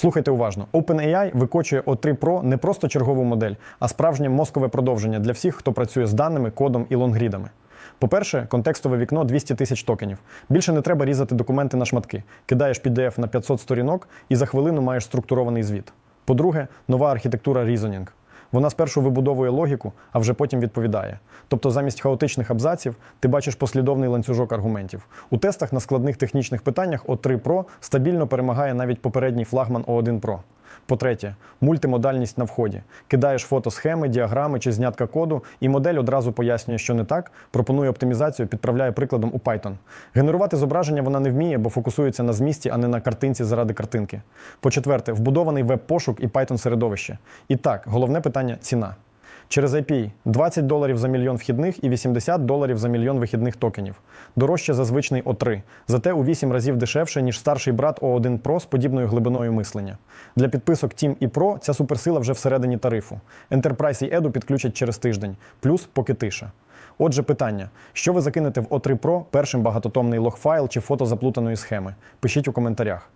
Слухайте уважно. OpenAI викочує O3 Pro не просто чергову модель, а справжнє мозкове продовження для всіх, хто працює з даними, кодом і лонгрідами. По-перше, контекстове вікно 200 тисяч токенів. Більше не треба різати документи на шматки. Кидаєш PDF на 500 сторінок і за хвилину маєш структурований звіт. По-друге, нова архітектура Reasoning. Вона спершу вибудовує логіку, а вже потім відповідає. Тобто, замість хаотичних абзаців ти бачиш послідовний ланцюжок аргументів. У тестах на складних технічних питаннях О3 Pro стабільно перемагає навіть попередній флагман О1 Pro. По-третє, мультимодальність на вході. Кидаєш фото схеми, діаграми чи знятка коду, і модель одразу пояснює, що не так, пропонує оптимізацію, підправляє прикладом у Python. Генерувати зображення вона не вміє, бо фокусується на змісті, а не на картинці заради картинки. По-четверте, вбудований веб-пошук і Python середовище. І так, головне питання ціна. Через API 20 доларів за мільйон вхідних і 80 доларів за мільйон вихідних токенів. Дорожче за звичний O3, зате у 8 разів дешевше, ніж старший брат O1 Pro з подібною глибиною мислення. Для підписок Team і Pro ця суперсила вже всередині тарифу. Enterprise і Edu підключать через тиждень, плюс поки тиша. Отже, питання: що ви закинете в O3 Pro першим багатотомний логфайл чи фото заплутаної схеми? Пишіть у коментарях.